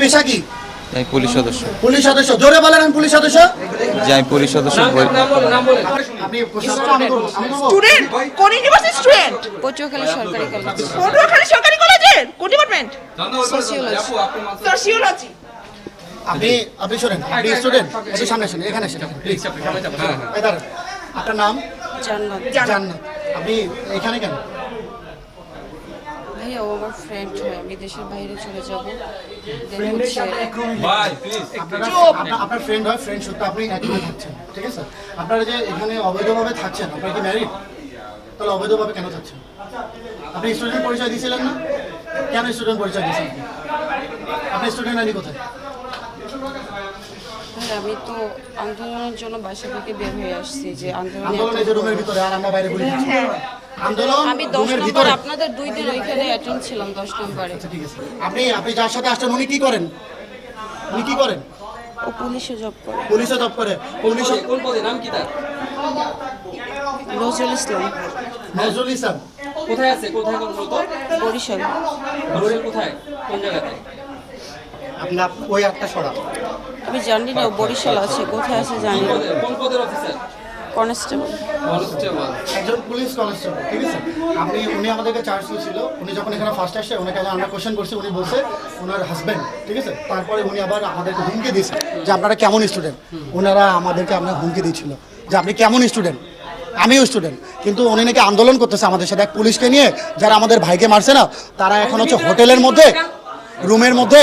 পেশা কি? আমি পুলিশ সদস্য। পুলিশ সদস্য। জোরে বলেন আমি পুলিশ সদস্য। যে আমি পুলিশ সদস্য। স্টুডেন্ট কোন ইউনিভার্সিটি স্টুডেন্ট? পটুয়াখালী সরকারি কলেজ। পটুয়াখালী সরকারি কলেজের? কোন ডিপার্টমেন্ট সোসিওলজি সোশিওলজি আপনি আপনি শোনেন আপনি স্টুডেন্ট একটু সামনে শুনুন এখানে আসেন প্লিজ আপনার নাম? জান্নাত। জান্নাত। আপনি এখানে কেন? ও আমার ফ্রেন্ড হয় আমি দেশের বাইরে চলে যাব। দেন হচ্ছে আপনারা আপনার- আপনার ফ্রেন্ড হয় ফ্রেন্ড সূত্রে আপনি একসাথে থাকছেন ঠিক আছে? আপনারা যে এখানে অবৈধভাবে থাকছেন আপনারা কি ম্যারিড তাহলে অবৈধভাবে কেন থাকছেন? আপনি স্টুডেন্ট পরিচয় দিয়েছিলেন না? কেন স্টুডেন্ট পরিচয় দিয়েছেন আপনি? স্টুডেন্ট আইনি কোথায়? ভাই আমি তো আন্দোলনের জন্য বাসা থেকে বের হয়ে আসছি যে আন্দোলনে আন্দোলন রুমের ভিতরে আর আমরা বাইরে ঘুরে আমি দশ নম্বর আপনাদের দুই দিন ওইখানে অ্যাটেন্ড ছিলাম দশ নম্বরে। আপনি আপনি যার সাথে আসছেন উনি কি করেন? উনি কি করেন? ও পুলিশে জব করে। পুলিশে জব করে। পুলিশে কোন পদে? নাম কি তার? নজরুল ইসলাম। নজরুল ইসলাম। কোথায় আছে? কোথায় কর্মরত বরিশাল। বরিশাল কোথায়? কোন জায়গাতে? আপনার ওই সরা আমি জানি না বরিশাল আছে। কোথায় আছে জানি না। কোন পদের অফিসার কনস্টেবল। কনস্টেবল। একজন পুলিশ কনস্টেবল ঠিক আছে? আপনি উনি আমাদেরকে চার্জ ছিল উনি যখন এখানে ফার্স্ট আসছে ওনাকে আগে আমরা কোশ্চেন করছি উনি বলছে ওনার হাজব্যান্ড ঠিক আছে? তারপরে উনি আবার আমাদেরকে হুমকি দিয়েছে যে আপনারা কেমন স্টুডেন্ট ওনারা আমাদেরকে আপনার হুমকি দিচ্ছিল যে আপনি কেমন স্টুডেন্ট আমিও স্টুডেন্ট কিন্তু উনি নাকি আন্দোলন করতেছে আমাদের সাথে। এক পুলিশকে নিয়ে যারা আমাদের ভাইকে মারছে না তারা এখন হচ্ছে হোটেলের মধ্যে রুমের মধ্যে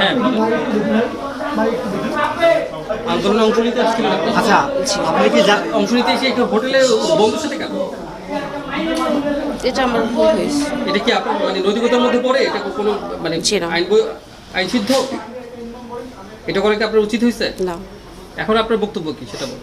হ্যাঁ আন্দোলনে অংশ নিতে? আচ্ছা আপনি কি অংশ নিতে এসে একটু হোটেলে বন্ধুর সাথে কেন? এটা আমার ভুল হয়েছে। এটা কি আপনার মানে নৈতিকতার মধ্যে পড়ে? এটা কোনো মানে। আইন আইন সিদ্ধ? এটা করে কি আপনার উচিত হয়েছে? না। এখন আপনার বক্তব্য কি সেটা বলুন।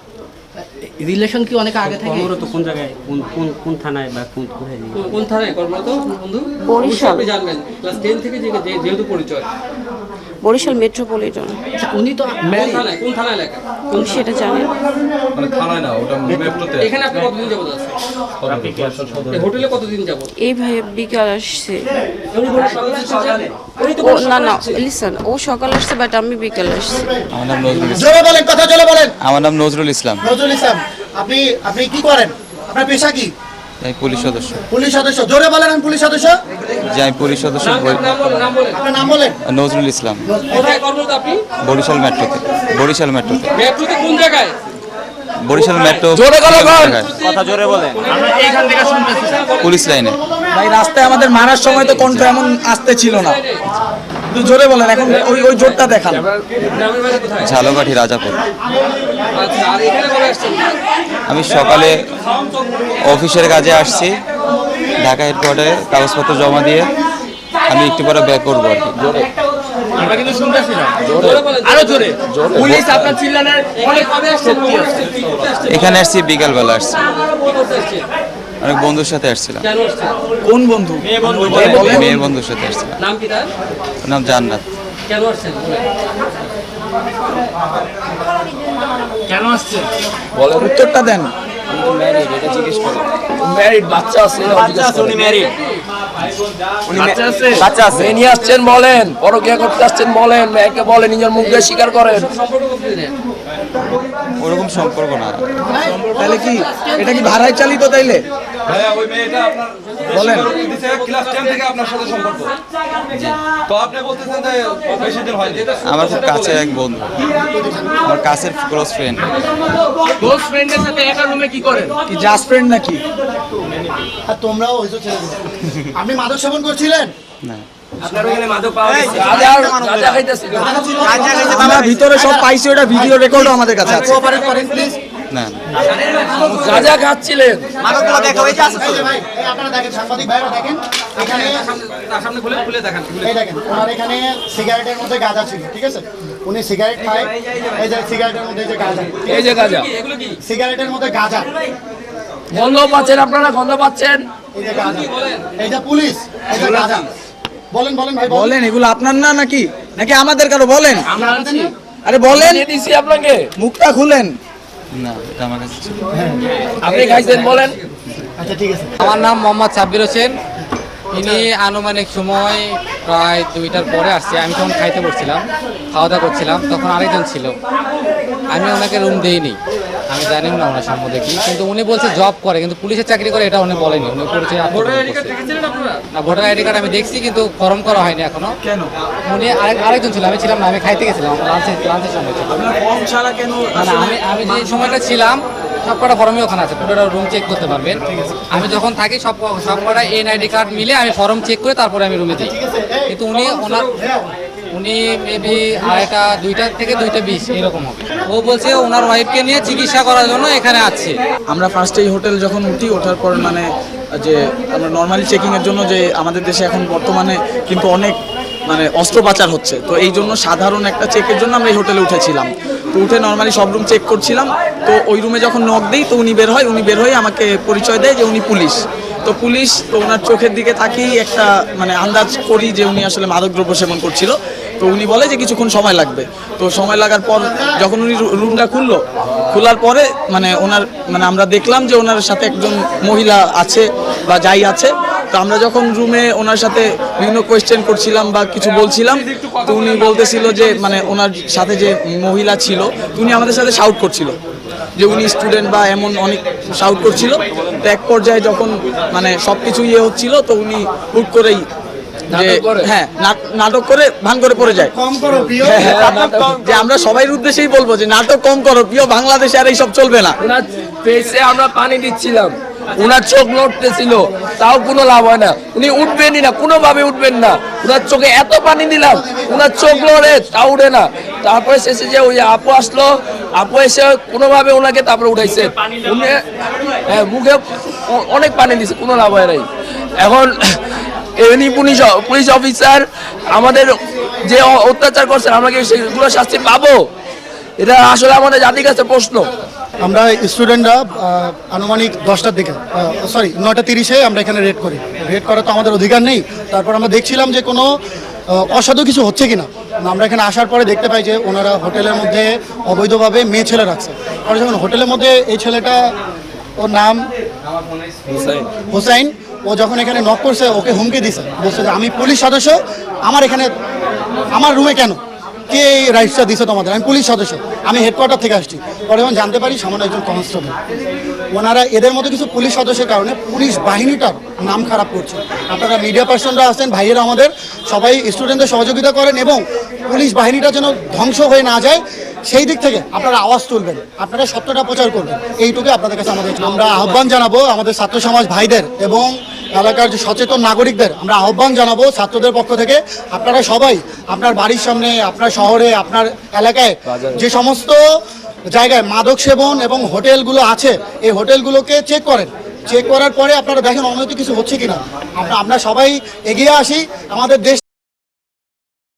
রিলেশন কি অনেক আগে থেকে? কর্মরত কোন জায়গায়? কোন কোন কোন থানায় বা কোন কোথায়? কোন- কোন থানায়? কর্মরত বন্ধু? বরিশাল। আপনি জানবেন। ক্লাস 10 থেকে যেহেতু পরিচয়। বরিশাল মেট্রোপলিটন। আচ্ছা, উনি তো কোন। থানায়? কোন থানা এলাকা তুমি সেটা জানেন। মানে থানায় না ওটা মেট্রোতে এখানে আপনি কতদিন যাবত আছেন এই হোটেলে কতদিন যাবত? এই ভাই বিকাল আসছে। উনি সকালে ও না না লিসন ও সকাল আসছে বাট আমি বিকাল আসছি। আমার নাম নজরুল ইসলাম। জোরে বলেন কথা জোরে বলেন। আমার নাম নজরুল ইসলাম। নজরুল ইসলাম আপনি আপনি কি করেন? আপনার পেশা কি? আমি পুলিশ সদস্য। পুলিশ সদস্য। জোরে বলেন আমি পুলিশ সদস্য। যে আমি পুলিশ সদস্য। নাম বলেন নাম বলেন। আপনার নাম বলেন। নজরুল ইসলাম। কোথায় কর্মরত আপনি? বরিশাল মেট্রোতে। বরিশাল মেট্রোতে। মেট্রোতে কোন জায়গায়? বরিশাল মেট্রো কথা জোরে বলে। পুলিশ লাইনে। ভাই রাস্তায় আমাদের মারার সময় তো কণ্ঠ এমন আসতে ছিল না। একটু জোরে বলেন এখন ওই ওই জোরটা দেখান। ঝালকাঠি রাজাপুর। আমি সকালে অফিসের কাজে আসছি ঢাকা হেডকোয়ার্টারে কাগজপত্র জমা দিয়ে। আমি একটু পরে ব্যাক করব আর কি। আমরা কিন্তু শুনতেছি না। আরও জোরে। পুলিশ আপনার চিল্লানের অনেক কবে আসছেন এখানে আসছি বিকালবেলা আসছি। অনেক বন্ধুর সাথে আসছিলাম। কোন বন্ধু? মেয়ের বন্ধুর সাথে আসছিলাম। নাম কি তার? নাম জান্নাত। কেন আসছেন কেন আসছে? উত্তরটা দেন। ম্যারিড বাচ্চা আছে বাচ্চা আছে উনি ম্যারিড বাচ্চা আছে? নিয়ে আসছেন বলেন পরকিয়া করতে আসছেন বলেন মেয়েকে বলেন নিজের মুখ দিয়ে স্বীকার করেন। ওরকম সম্পর্ক না। তাহলে কি এটা কি ভাড়ায় চালিত তাইলে? ভাইয়া ওই মেয়েটা আপনার বলেন। ক্লাস টেন থেকে আপনার সাথে সম্পর্ক। তো আপনি বলতেছেন যে বেশি দিন হয়নি। আমার খুব কাছের এক বন্ধু। আমার কাছের ক্লোজ ফ্রেন্ড ক্লোজ ফ্রেন্ডের সাথে একা রুমে কি করেন? কি জাস্ট ফ্রেন্ড নাকি? আর তোমরাও ওই তো ছেড়ে দিলে আপনি মাদক সেবন করছিলেন? না। ভিতরে সব পাইছি ওটা ভিডিও রেকর্ডও আমাদের কাছে আছে। করেন প্লিজ না গাঁজা খাচ্ছিলেন এই যে ভাই এই আপনারা দেখেন সাংবাদিক ভাইরা দেখেন এখানে সামনে খুলে খুলে দেখান এই দেখেন ওনার এখানে সিগারেটের মধ্যে গাঁজা ছিল ঠিক আছে উনি সিগারেট খায় এই যে সিগারেটের মধ্যে যে গাঁজা এই যে গাঁজা সিগারেটের মধ্যে গাঁজা গন্ধ পাচ্ছেন আপনারা গন্ধ পাচ্ছেন এই যে গাঁজা এই যে পুলিশ এই যে গাঁজা বলেন বলেন ভাই বলেন এগুলো আপনার না নাকি নাকি আমাদের কারও বলেন আরে বলেন দিয়ে আপনাকে মুখটা খুলেন না এটা আমার কাছে ছিল। আপনি খাইছেন বলেন। আচ্ছা ঠিক আছে। আমার নাম মোহাম্মদ সাব্বির হোসেন। ইনি আনুমানিক সময় প্রায় দুইটার পরে আসছে। আমি তখন খাইতে বসছিলাম খাওয়া দাওয়া করছিলাম তখন আরেকজন ছিল। আমি ওনাকে রুম দেইনি। আমি জানি না ওনার সম্বন্ধে কি কিন্তু উনি বলছে জব করে কিন্তু পুলিশের চাকরি করে এটা উনি বলেনি উনি করছে। না ভোটার আইডি কার্ড আমি দেখছি কিন্তু ফর্ম করা হয়নি এখনও। কেন? উনি আরেক আরেকজন ছিল আমি ছিলাম না আমি খাইতে গেছিলাম লাঞ্চের লাঞ্চের সময় ছিল ফর্ম না আমি আমি যে সময়টা ছিলাম সব কটা ফর্মই ওখানে আছে পুরোটা রুম চেক করতে পারবেন। আমি যখন থাকি সব সব কটা এনআইডি কার্ড মিলে আমি ফর্ম চেক করে তারপরে আমি রুমে দিই কিন্তু উনি ওনার উনি মেবি আড়াইটা দুইটা থেকে দুইটা বিশ, এরকম হবে। ও বলছে ওনার ওয়াইফকে নিয়ে চিকিৎসা করার জন্য এখানে আছে। আমরা ফার্স্টে এই হোটেল যখন উঠি, ওঠার পর মানে যে আমরা নর্মালি চেকিং এর জন্য যে আমাদের দেশে এখন বর্তমানে কিন্তু অনেক মানে অস্ত্র পাচার হচ্ছে। তো এই জন্য সাধারণ একটা চেকের জন্য আমরা এই হোটেলে উঠেছিলাম। তো উঠে নর্মালি সব রুম চেক করছিলাম। তো ওই রুমে যখন নক দিই, তো উনি বের হয়, উনি বের হয়ে আমাকে পরিচয় দেয় যে উনি পুলিশ। তো পুলিশ, তো ওনার চোখের দিকে তাকিয়েই একটা মানে আন্দাজ করি যে উনি আসলে মাদকদ্রব্য সেবন করছিল। তো উনি বলে যে কিছুক্ষণ সময় লাগবে। তো সময় লাগার পর যখন উনি রুমটা খুললো, খোলার পরে মানে ওনার মানে আমরা দেখলাম যে ওনার সাথে একজন মহিলা আছে বা যাই আছে। তো আমরা যখন রুমে ওনার সাথে বিভিন্ন কোয়েশ্চেন করছিলাম বা কিছু বলছিলাম, তো উনি বলতেছিল যে মানে ওনার সাথে যে মহিলা ছিল উনি আমাদের সাথে শাউট করছিল। যে উনি স্টুডেন্ট বা এমন অনেক শাউট করছিল। তো এক পর্যায়ে যখন মানে সব কিছু ইয়ে হচ্ছিল, তো উনি হুট করেই যে নাটক করে? হ্যাঁ নাটক করে ভান করে পড়ে যায়। কম করো হ্যাঁ, হ্যাঁ, যে আমরা সবাই উদ্দেশ্যেই বলব যে নাটক কম করো প্রিয় বাংলাদেশে আর এইসব চলবে না। আমরা পানি দিচ্ছিলাম। ওনার চোখ নড়তেছিল তাও কোনো লাভ হয় না। উনি উঠবেনই না কোনোভাবে উঠবেন না। ওনার চোখে এত পানি দিলাম ওনার চোখ লড়ে তা উঠে না। তারপরে শেষে যে ওই আপু আসলো আপু এসে কোনোভাবে ওনাকে তারপরে উঠাইছে। উনি হ্যাঁ মুখে অনেক পানি দিছে কোনো লাভ হয় নাই। এখন এমনি পুলিশ পুলিশ অফিসার আমাদের যে অত্যাচার করছে আমরা কি সেগুলো শাস্তি পাবো? এটা আসলে আমাদের জাতির কাছে প্রশ্ন। আমরা স্টুডেন্টরা আনুমানিক দশটার দিকে সরি নটা তিরিশে আমরা এখানে রেড করি। রেড করা তো আমাদের অধিকার নেই। তারপর আমরা দেখছিলাম যে কোনো অসাধু কিছু হচ্ছে কিনা। আমরা এখানে আসার পরে দেখতে পাই যে ওনারা হোটেলের মধ্যে অবৈধভাবে মেয়ে ছেলে রাখছে। পরে যখন হোটেলের মধ্যে এই ছেলেটা ওর নাম হোসাইন। ও যখন এখানে নক করছে ওকে হুমকি দিছে। বলছে আমি পুলিশ সদস্য আমার এখানে আমার রুমে কেন? কে এই রাইটসটা দিছে তোমাদের? আমি পুলিশ সদস্য আমি হেডকোয়ার্টার থেকে আসছি। পরে যখন জানতে পারি সামান্য একজন কনস্টেবল। ওনারা এদের মতো কিছু পুলিশ সদস্যের কারণে পুলিশ বাহিনীটার নাম খারাপ করছে। আপনারা মিডিয়া পার্সনরা আছেন ভাইয়েরা আমাদের সবাই স্টুডেন্টদের সহযোগিতা করেন এবং পুলিশ বাহিনীটা যেন ধ্বংস হয়ে না যায় সেই দিক থেকে আপনারা আওয়াজ তুলবেন আপনারা সত্যটা প্রচার করবেন। এইটুকু আপনাদের কাছে আমাদের আমরা আহ্বান জানাব আমাদের ছাত্র সমাজ ভাইদের এবং এলাকার যে সচেতন নাগরিকদের আমরা আহ্বান জানাব ছাত্রদের পক্ষ থেকে। আপনারা সবাই আপনার বাড়ির সামনে আপনার শহরে আপনার এলাকায় যে সমস্ত জায়গায় মাদক সেবন এবং হোটেলগুলো আছে এই হোটেলগুলোকে চেক করেন। চেক করার পরে আপনারা দেখেন অনৈতিক কিছু হচ্ছে কিনা। আমরা আমরা সবাই এগিয়ে আসি। আমাদের দেশ